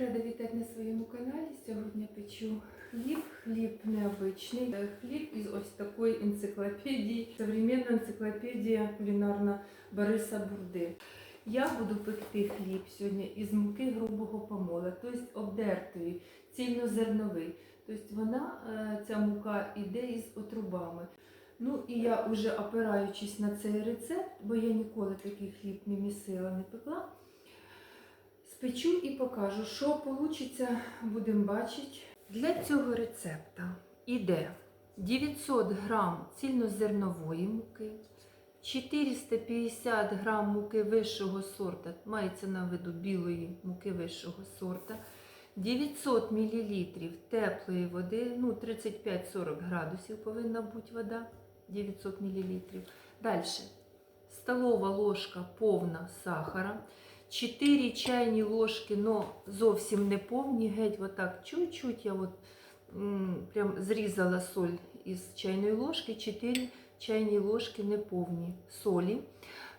Рада вітати на своєму каналі. Сьогодні печу хліб. Хліб необичний. Е, Хліб із ось такої енциклопедії. Современна енциклопедія кулінарна Бориса Бурди. Я буду пекти хліб сьогодні із муки грубого помола, тобто обдертої, цільнозерновий. Тобто вона, е, ця мука йде із отрубами. Ну і я вже опираючись на цей рецепт, бо я ніколи такий хліб не місила, не пекла. Спечу і покажу, що вийде, будемо бачити. Для цього рецепта йде 900 грам цільнозернової муки, 450 грам муки вищого сорта, мається на виду білої муки вищого сорта, 900 мл теплої води, ну 35-40 градусів повинна бути вода, 900 мл. Далі столова ложка повна сахара. 4 чайні ложки, но зовсім не повні, геть отак чуть-чуть я от, прям зрізала соль із чайної ложки, 4 чайні ложки неповні солі,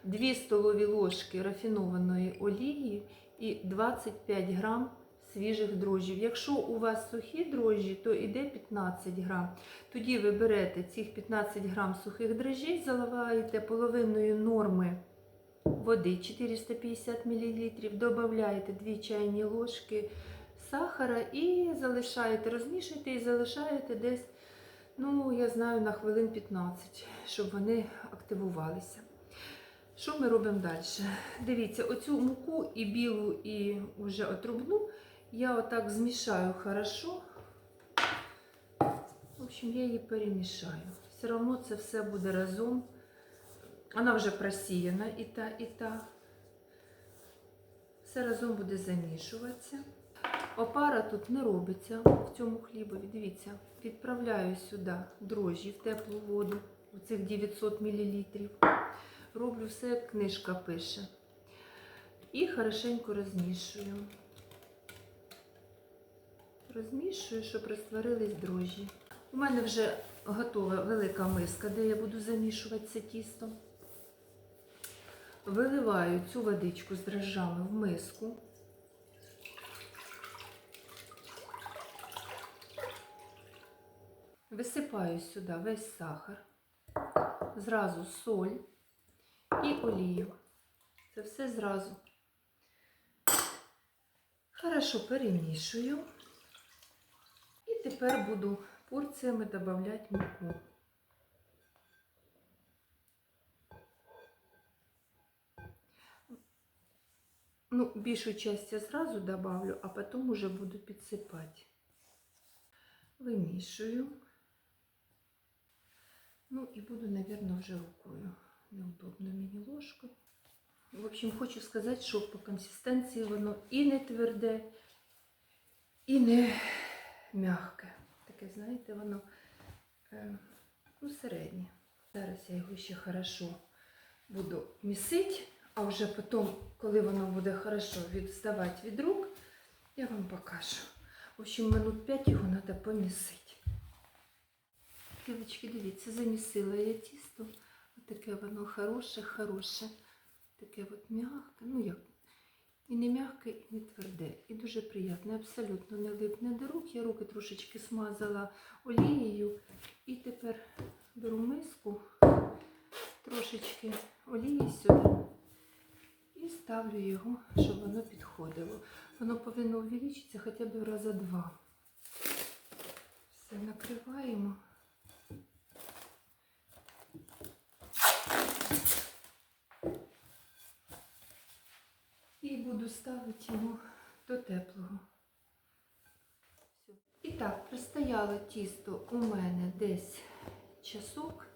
2 столові ложки рафінованої олії і 25 грам свіжих дрожжів. Якщо у вас сухі дрожжі, то йде 15 грам. Тоді ви берете цих 15 грам сухих дрожжей, заливаєте половиною норми води 450 мл, додаєте 2 чайні ложки сахара і залишаєте, розмішуєте і залишаєте десь, ну, я знаю, на хвилин 15, щоб вони активувалися. Що ми робимо далі? Дивіться, оцю муку і білу, і вже отрубну я отак змішаю хорошо. В общем, я її перемішаю. Все одно це все буде разом. Вона вже просіяна і та, і та. Все разом буде замішуватися. Опара тут не робиться в цьому хлібові. Дивіться, відправляю сюди дрожжі в теплу воду, оцих 900 мл. Роблю все, як книжка пише. І хорошенько розмішую. Розмішую, щоб розтворились дрожжі. У мене вже готова велика миска, де я буду замішувати це тісто. Виливаю цю водичку з дрожжами в миску. Висипаю сюди весь сахар, зразу соль і олію. Це все зразу. Хорошо перемішую. І тепер буду порціями додавати муку. Ну, більшу часть я зразу добавлю, а потім уже буду підсипати. Вимішую. Ну і буду, мабуть, вже рукою. Неудобно мені ложкою. В общем, хочу сказати, що по консистенції воно і не тверде, і не м'яке. Таке, знаєте, воно е, ну, середнє. Зараз я його ще хорошо буду місити. А вже потім, коли воно буде хорошо відставати від рук, я вам покажу. В общем, минут 5 його треба помісити. Дівчатки, дивіться, замісила я тісто. Таке воно хороше, хороше. Таке от м'яке, ну як, і не м'яке, і не тверде. І дуже приємне, абсолютно не липне до рук. Я руки трошечки смазала олією. І тепер беру миску, трошечки олії сюди. І ставлю його, щоб воно підходило. Воно повинно увеличитися хоча б раза два. Все накриваємо. І буду ставити його до теплого. І так, простояло тісто у мене десь часок.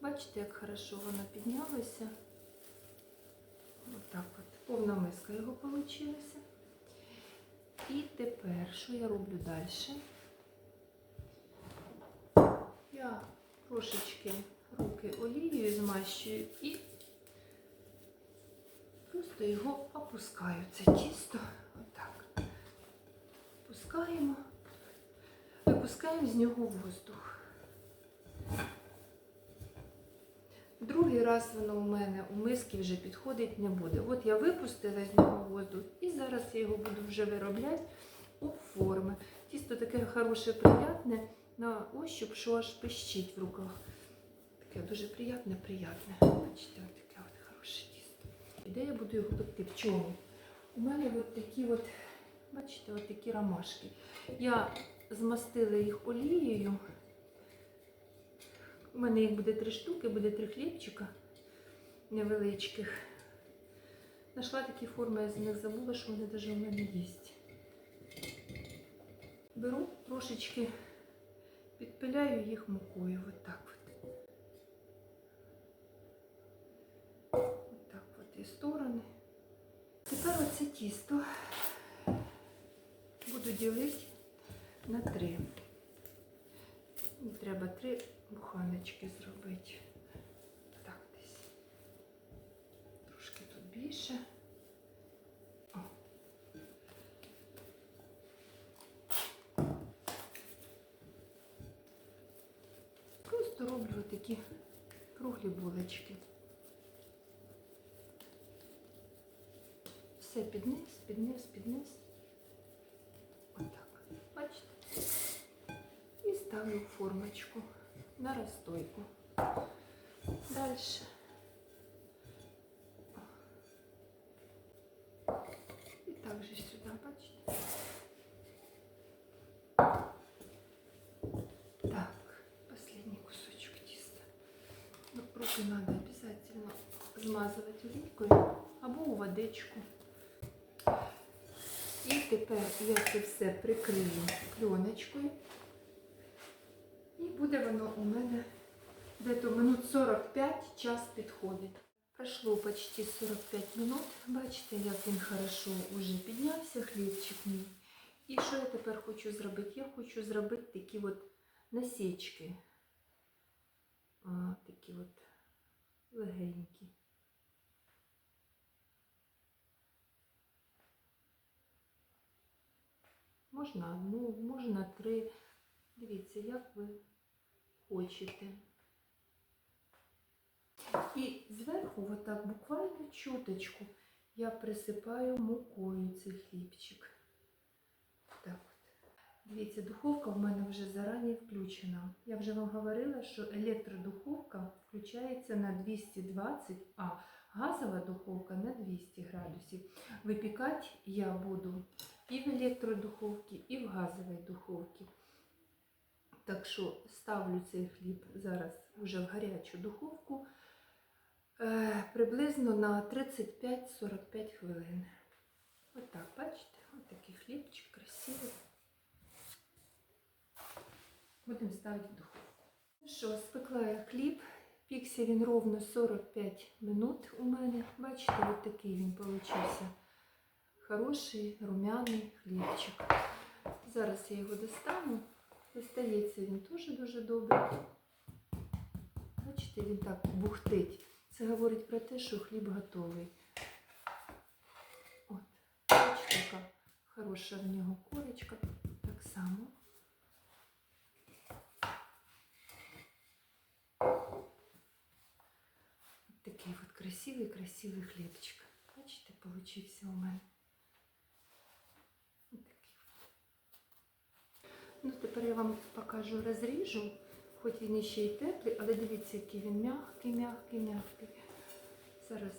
Бачите, як хорошо воно піднялося. Отак от, повна миска його вийшла. І тепер, що я роблю далі? Я трошечки руки олією змащую і просто його опускаю. Це тісто. Отак. Опускаємо, випускаємо з нього воздух. Другий раз воно у мене у миски вже підходить не буде. От я випустила з нього воздух і зараз я його буду вже виробляти у форми. Тісто таке хороше, приятне на ощуп, що аж пищить в руках. Таке дуже приятне, приятне. Бачите, от таке от хороше тісто. І Де я буду його пекти? В чому? У мене от такі от, бачите, от такі ромашки. Я змастила їх олією. У мене їх буде три штуки, буде три хлібчика невеличких. Нашла такі форми, я з них забула, що вони навіть у мене є. Беру трошечки, підпиляю їх мукою. От так от. От так от і сторони. Тепер оце тісто буду ділити на три. Треба три буханочки зробити. Так десь. Трошки тут більше. О. Просто роблю такі круглі булочки. Все під низ, під низ, під. Бачите? І ставлю формочку на розстойку. Дальше. І також сюди, бачите? Так, последний кусочек теста. Ну, руки надо обязательно змазувати олійкою або у водичку. І тепер я це все прикрию пленочкою. І буде воно у мене десь минут 45 час підходить. Пройшло почти 45 минут. Бачите, як він хорошо вже піднявся, хлібчик мій. І що я тепер хочу зробити? Я хочу зробити такі от насічки. Такі от легенькі. Можна одну, можна три. Дивіться, як ви хочете. І зверху, отак, буквально чуточку, я присипаю мукою цей хлібчик. Так от. Дивіться, духовка в мене вже зарані включена. Я вже вам говорила, що електродуховка включається на 220, а газова духовка на 200 градусів. Випікати я буду і в електродуховці, і в газовій духовці. Так що ставлю цей хліб зараз вже в гарячу духовку е, приблизно на 35-45 хвилин. Отак, бачите, ось такий хлібчик красивий. Будемо ставити в духовку. Ну що, спекла я хліб. Пікся він ровно 45 минут у мене. Бачите, ось такий він получився. Хороший румяний хлібчик. Зараз я його достану. Достається він теж дуже добре. Бачите, він так бухтить. Це говорить про те, що хліб готовий. От, бачите, яка хороша в нього корочка. Так само. От такий от красивий, красивий хлібчик. Бачите, получився у мене. От такий от. Ну, тепер я вам покажу, розріжу, хоч він ще й теплий, але дивіться, який він м'який, м'який, м'який. Зараз.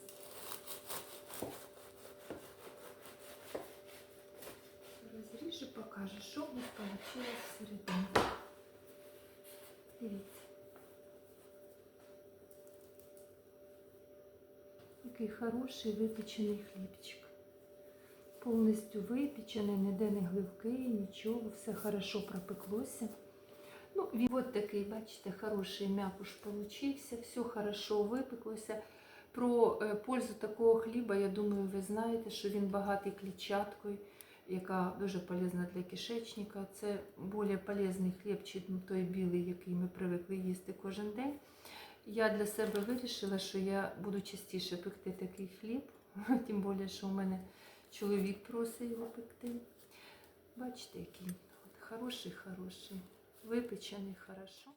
Розріжу, покажу, що в нас вийшло всередині. Дивіться. Який хороший випечений хлібчик. Повністю випечений, ніде не гливкий, нічого, все хорошо пропеклося. Ну, він от такий, бачите, хороший м'якуш получився, все хорошо випеклося. Про е, пользу такого хліба, я думаю, ви знаєте, що він багатий клітчаткою, яка дуже полезна для кишечника. Це більш полезний хліб, ніж той білий, який ми привикли їсти кожен день. Я для себе вирішила, що я буду частіше пекти такий хліб, тим більше, що у мене чоловік просить його пекти. Бачите, який хороший, хороший, випечений хорошо.